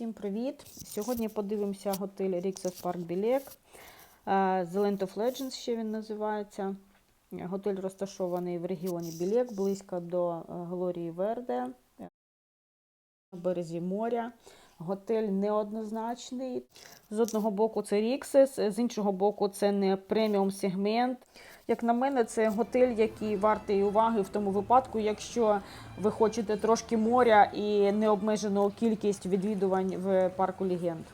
Всім привіт! Сьогодні подивимося готель Rixos Park Білек. The Land of Legends ще він називається. Готель розташований в регіоні Білек, близько до е, Глорії Верде, е, на березі моря. Готель неоднозначний. З одного боку це Ріксес, з іншого боку, це не преміум сегмент. Як на мене, це готель, який вартий уваги в тому випадку, якщо ви хочете трошки моря і необмежену кількість відвідувань в парку Легенд.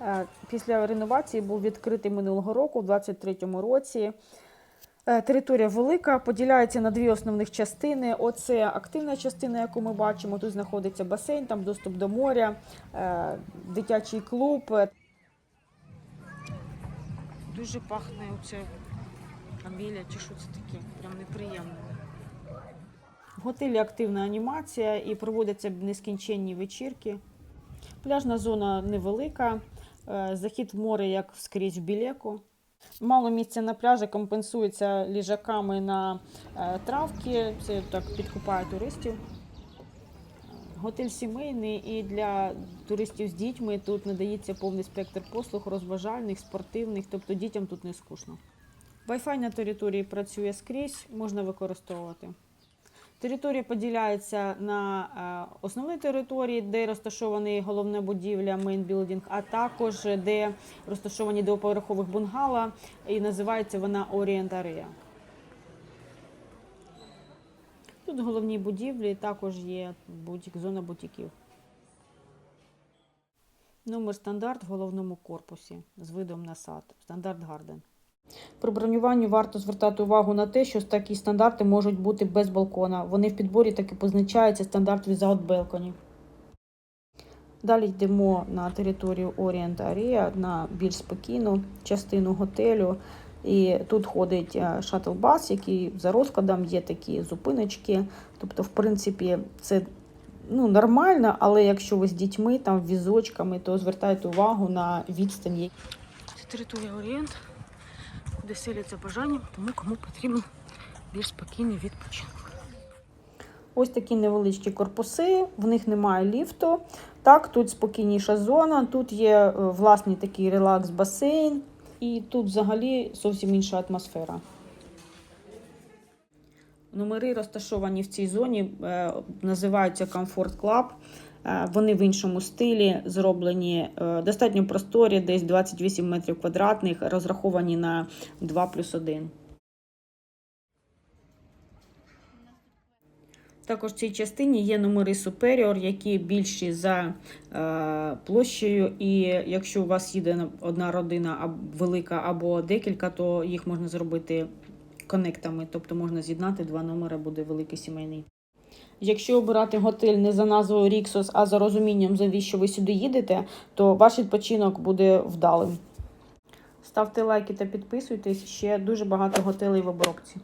Е, Після реновації був відкритий минулого року, в 2023 році. Е, Територія велика, поділяється на дві основних частини. Оце активна частина, яку ми бачимо. Тут знаходиться басейн, там доступ до моря, е, дитячий клуб. Дуже пахне оце каміля чи що це таке. Прям неприємно. В готелі активна анімація і проводяться нескінченні вечірки. Пляжна зона невелика, е, захід в море, як скрізь в білеку. Мало місця на пляжі компенсується ліжаками на е, травки. Це так підкупає туристів. Готель сімейний і для туристів з дітьми тут надається повний спектр послуг, розважальних, спортивних, тобто дітям тут не скучно. Wi-Fi на території працює скрізь, можна використовувати. Територія поділяється на е, основні території, де розташовані головна будівля, building, а також де розташовані двоповерхових бунгало, і називається вона Area. Тут головні будівлі також є бутік, зона бутіків. Номер стандарт в головному корпусі з видом на сад. Стандарт Гарден. При бронюванні варто звертати увагу на те, що такі стандарти можуть бути без балкона. Вони в підборі таки позначаються стандарт without balcony. Далі йдемо на територію Orient Area, на більш спокійну частину готелю. І тут ходить е, шатл-бас, який за розкладом є такі зупиночки. Тобто, в принципі, це ну, нормально, але якщо ви з дітьми, там візочками, то звертайте увагу на відстані. Це територія Орієнт, де селяться бажання, тому кому потрібен більш спокійний відпочинок. Ось такі невеличкі корпуси, в них немає ліфту. Так, тут спокійніша зона, тут є е, власний такий релакс-басейн, і тут взагалі зовсім інша атмосфера. Номери розташовані в цій зоні, е, називаються Comfort Club. Е, Вони в іншому стилі зроблені е, достатньо просторі, десь 28 метрів квадратних, розраховані на 2 плюс 1. Також в цій частині є номери Superior, які більші за е, площею. І якщо у вас їде одна родина велика або декілька, то їх можна зробити конектами, тобто можна з'єднати два номери, буде великий сімейний. Якщо обирати готель не за назвою Ріксос, а за розумінням, завіщо ви сюди їдете, то ваш відпочинок буде вдалим. Ставте лайки та підписуйтесь. Ще дуже багато готелей в обробці.